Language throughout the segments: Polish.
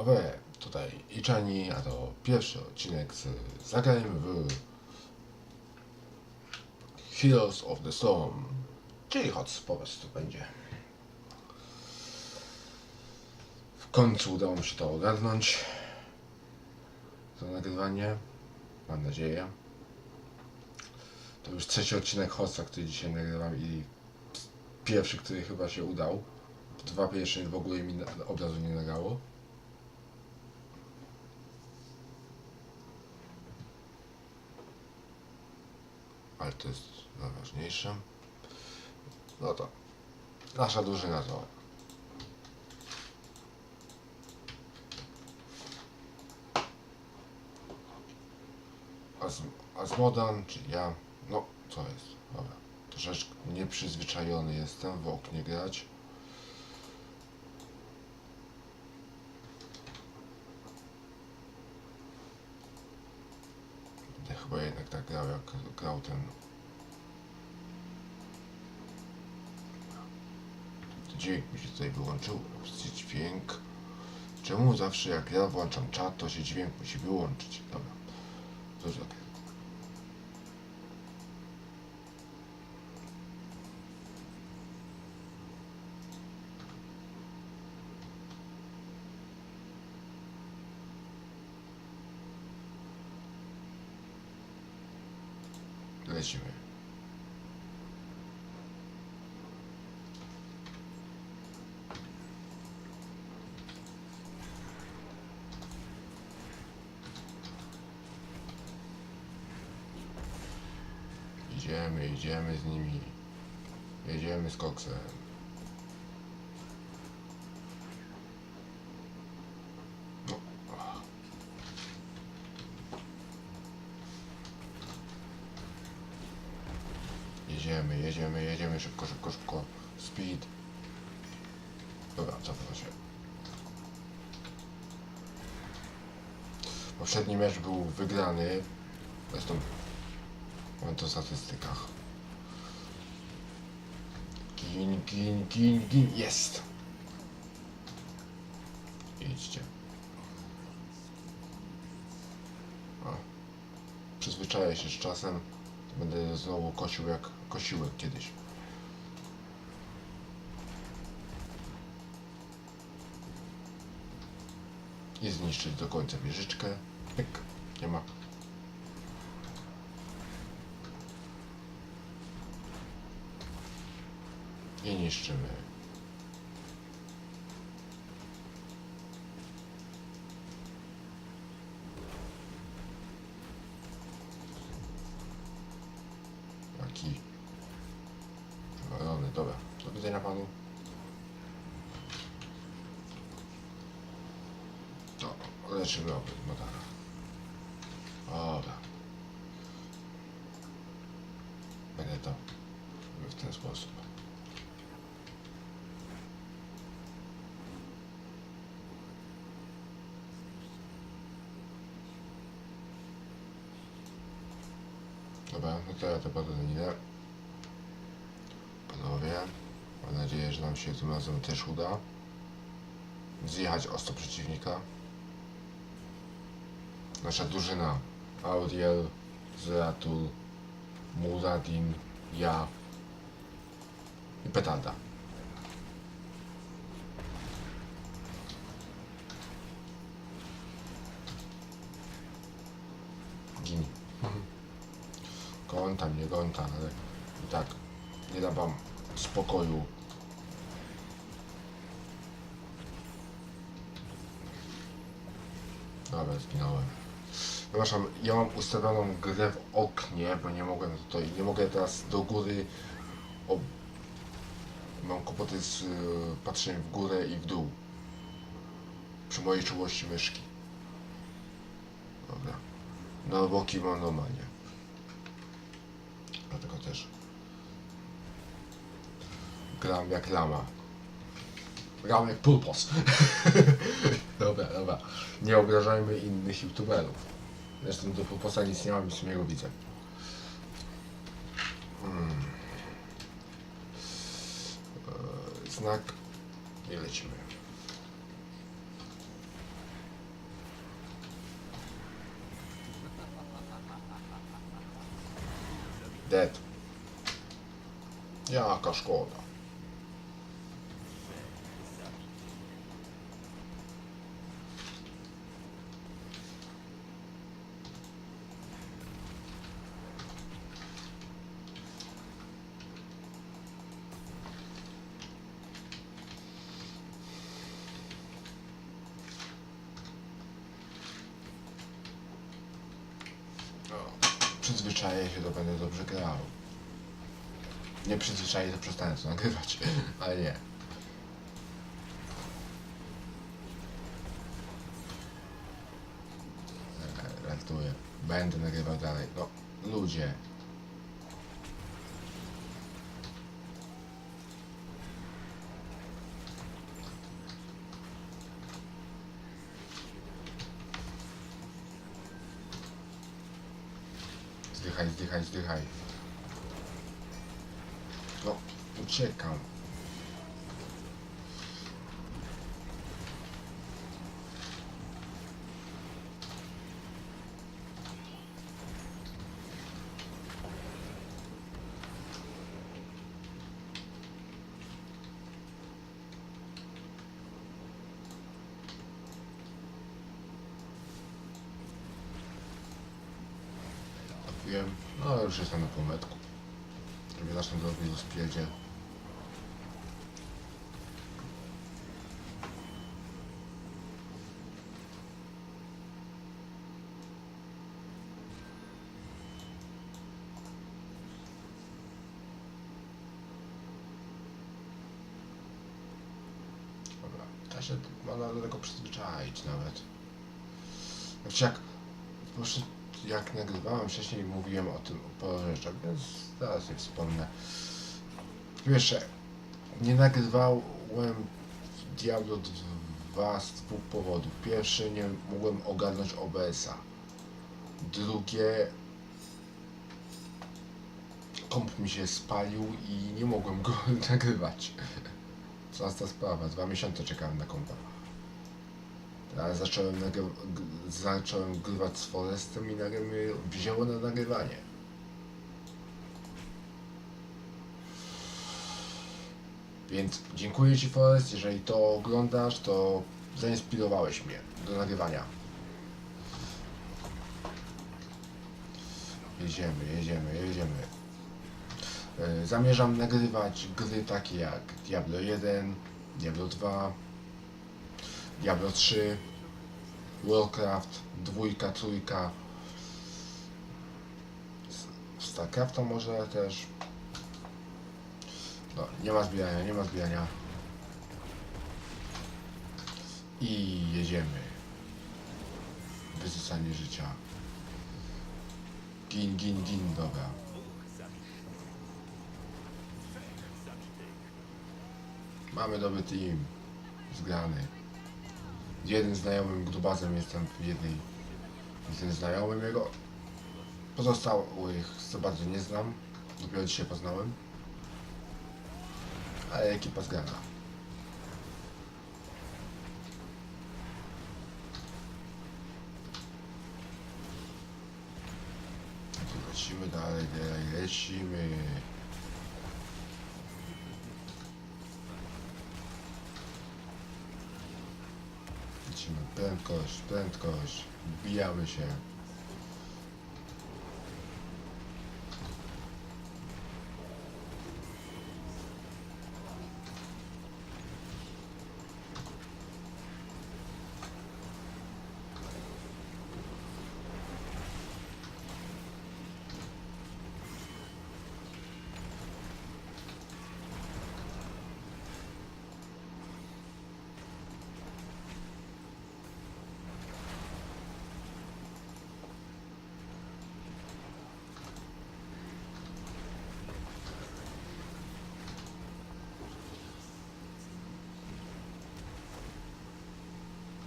Owe, tutaj Iczani, a to pierwszy odcinek z zagrajmy w Heroes of the Storm, czyli HOTS po prostu będzie. W końcu udało mi się to ogarnąć, to nagrywanie, mam nadzieję. To już trzeci odcinek HOTSa, który dzisiaj nagrywam i pierwszy, który chyba się udał. Dwa pierwsze w ogóle mi obrazu nie nagrało. Ale to jest najważniejsze. No to nasza drużyna to Az, Azmodan, czyli ja, no co jest, dobra, troszeczkę nieprzyzwyczajony jestem w oknie grać. Będę chyba jednak tak grał, jak grał ten. Dźwięk mi się tutaj wyłączył. Opcję Dźwięk. Czemu zawsze jak ja włączam czat, to się dźwięk musi wyłączyć? Dobra. To jest ok. Lecimy. Idziemy, idziemy z nimi. Jedziemy z koksem. No. Jedziemy, jedziemy, jedziemy szybko, szybko, szybko. Speed. Dobra, cofnę się. Poprzedni mecz był wygrany. Zresztą mam to w statystykach. Gin, gin, gin, gin. Jest! Idźcie. O. Przyzwyczaję się z czasem. Będę znowu kosił jak kosiłem kiedyś. I zniszczyć do końca wieżyczkę. Pyk. Nie ma. I niszczymy. Taki przywalony. Dobra. Do widzenia panu. To leczymy obydwa. No tak. Dobra. Będę to w ten sposób. Dobra, no to ja to potem idę. Panowie, mam nadzieję, że nam się tym razem też uda zjechać ostro przeciwnika. Nasza drużyna Auriel, Zeratul, Muradin, ja i Petarda. Gini. Kąta mnie, kąta, ale i tak nie dam wam spokoju. Dobra, zginąłem. Przepraszam, ja mam ustawioną grę w oknie, bo nie mogłem tutaj, nie mogę teraz do góry. Ob... Mam kłopoty z y, patrzeniem w górę i w dół. Przy mojej czułości myszki. Dobra. No boki mam normalnie. Dlatego też. Gram jak lama. Gram jak pulpos. dobra, dobra. Nie obrażajmy innych youtuberów. Zresztą do poposa nic nie mam, w sumie go widzę. Hmm. Znak i lecimy. Dead. Jaka szkoda. Przyzwyczaję się, to będę dobrze grał. Nie przyzwyczaję, to przestanę to nagrywać, ale nie. Żartuję. Będę nagrywał dalej. No, ludzie. Zdychaj, zdychaj, zdychaj. No, uciekam. No już jestem na półmetku. Żeby zacznę do mnie spierdziel. Dobra, da się do tego przyzwyczaić nawet. Znaczy jak, proszę, jak nagrywałem wcześniej mówiłem o tym, o rzeczach, więc teraz je wspomnę. Po Pierwsze, nie nagrywałem Diablo 2 z dwóch powodów. Pierwszy, nie mogłem ogarnąć OBS-a. Drugie, komp mi się spalił i nie mogłem go nagrywać. Prosta sprawa, dwa miesiące czekałem na kompa. Teraz zacząłem, nagry- zacząłem grywać z Forestem i nagle mnie wzięło na nagrywanie. Więc dziękuję Ci Forest, jeżeli to oglądasz, to zainspirowałeś mnie do nagrywania. Jedziemy, jedziemy, jedziemy. E, Zamierzam nagrywać gry takie jak Diablo 1, Diablo 2, Diablo 3, Warcraft, dwójka, trójka, Starcrafta może też. No, nie ma zbijania, nie ma zbijania. I jedziemy. Wysysanie życia. Gin, gin, gin, dobra. Mamy dobry team. Zgrany. Z jednym znajomym grubasem jestem w jednej. Jestem znajomym jego. Pozostałych za bardzo nie znam. Dopiero dzisiaj poznałem. Ale ekipa zgrana. Lecimy dalej, dalej, lecimy. Lecimy prędkość, prędkość. Wbijamy się.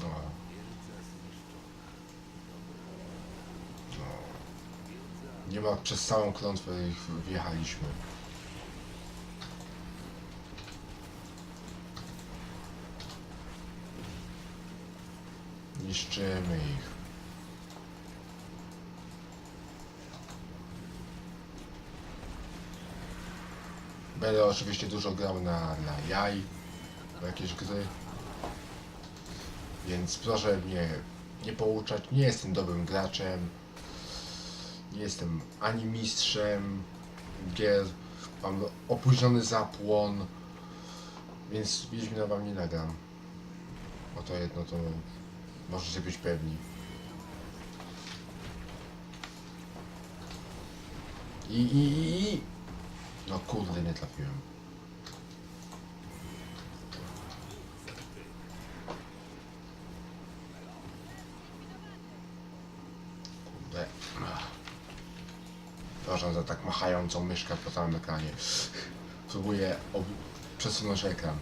No. No. Ma przez całą klątwę ich wjechaliśmy. Niszczymy ich. Będę oczywiście dużo grał na, na jaj, w jakieś gry. Więc proszę mnie nie pouczać. Nie jestem dobrym graczem. Nie jestem ani mistrzem gier. Mam opóźniony zapłon. Więc Wiedźmina wam nie nagram. O to jedno to możecie być pewni. I, i, i. No kurde, nie trafiłem. Kurde. Ach. Przepraszam za tak machającą myszkę po całym ekranie. Próbuję ob- przesunąć ekran.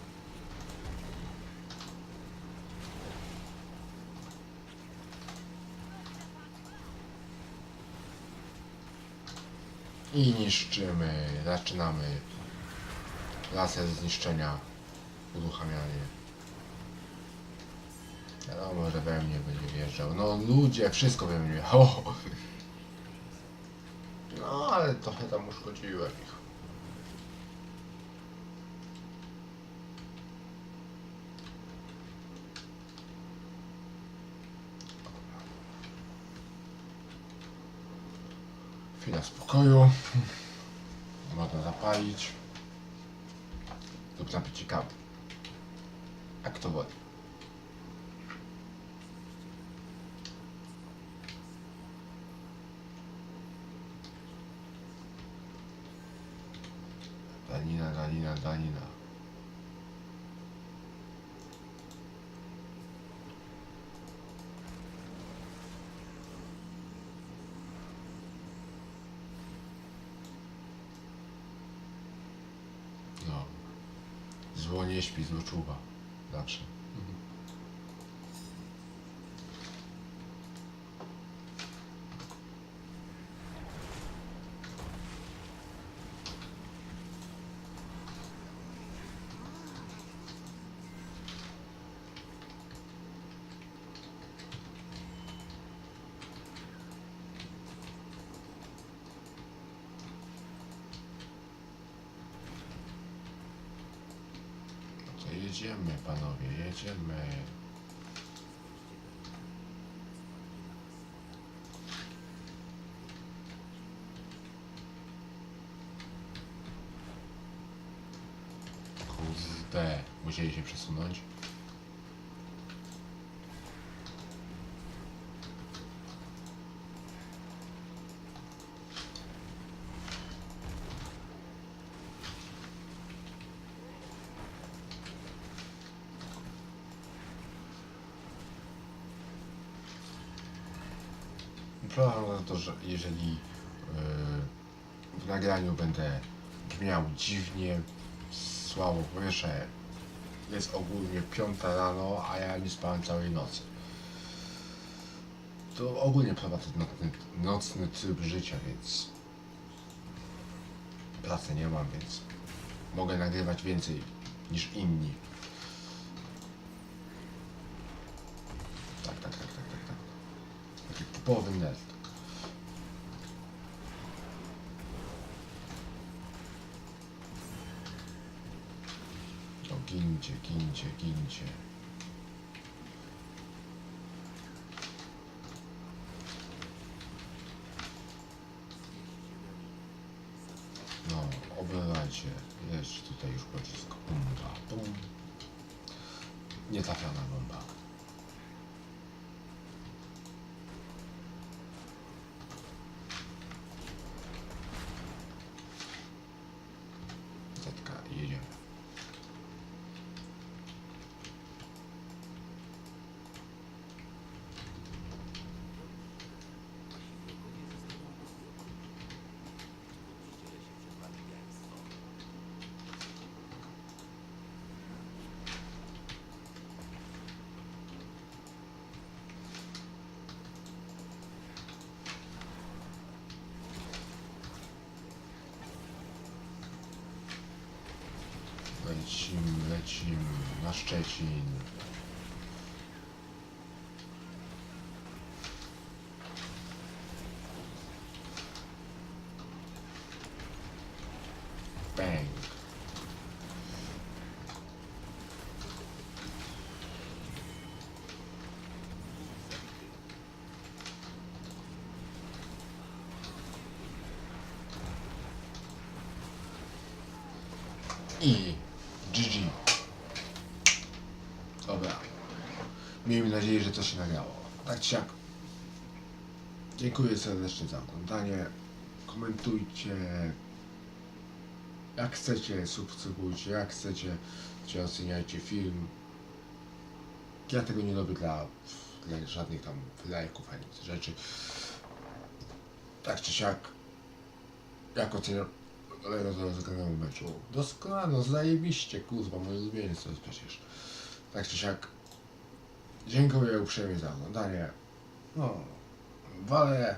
I niszczymy, zaczynamy. Laser zniszczenia, uruchamianie. Wiadomo, że we mnie będzie wjeżdżał. No ludzie, wszystko we mnie. No, ale trochę tam uszkodziłem ich. Chwila spokoju. Można zapalić. Lub napić kawy. Jak to woli. Danina, danina, danina. No. Zło nie śpi, zło czuwa. Zawsze. No to jedziemy, panowie, jedziemy. Kurde, musieli się przesunąć. Przepraszam za to, że jeżeli yy, w nagraniu będę brzmiał dziwnie, słabo, po pierwsze jest ogólnie piąta rano, a ja nie spałem całej nocy. To ogólnie prowadzę nocny, nocny tryb życia, więc pracy nie mam, więc mogę nagrywać więcej niż inni. Nerd. O, gincie, gincie, gincie. No, obywajcie. Jest tutaj już pocisk. Bumba, bum. Nietrafiona bomba. Szczecin, na Szczecin. Bang. I GG. Miejmy nadzieję, że to się nagrało. Tak czy siak. Dziękuję serdecznie za oglądanie. Komentujcie. Jak chcecie, subskrybujcie. Jak chcecie, czy oceniajcie film. Ja tego nie robię dla, dla żadnych tam lajków ani rzeczy. Tak czy siak. Jak oceniam do rozegranego meczu? Doskonale, no zajebiście, kurwa, mój ulubieniec to jest przecież. Tak czy siak. Dziękuję uprzejmie za oglądanie. No, wale.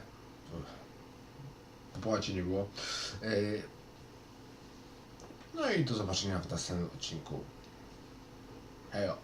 Po płacie nie było. Yy, No i do zobaczenia w następnym odcinku. Hejo.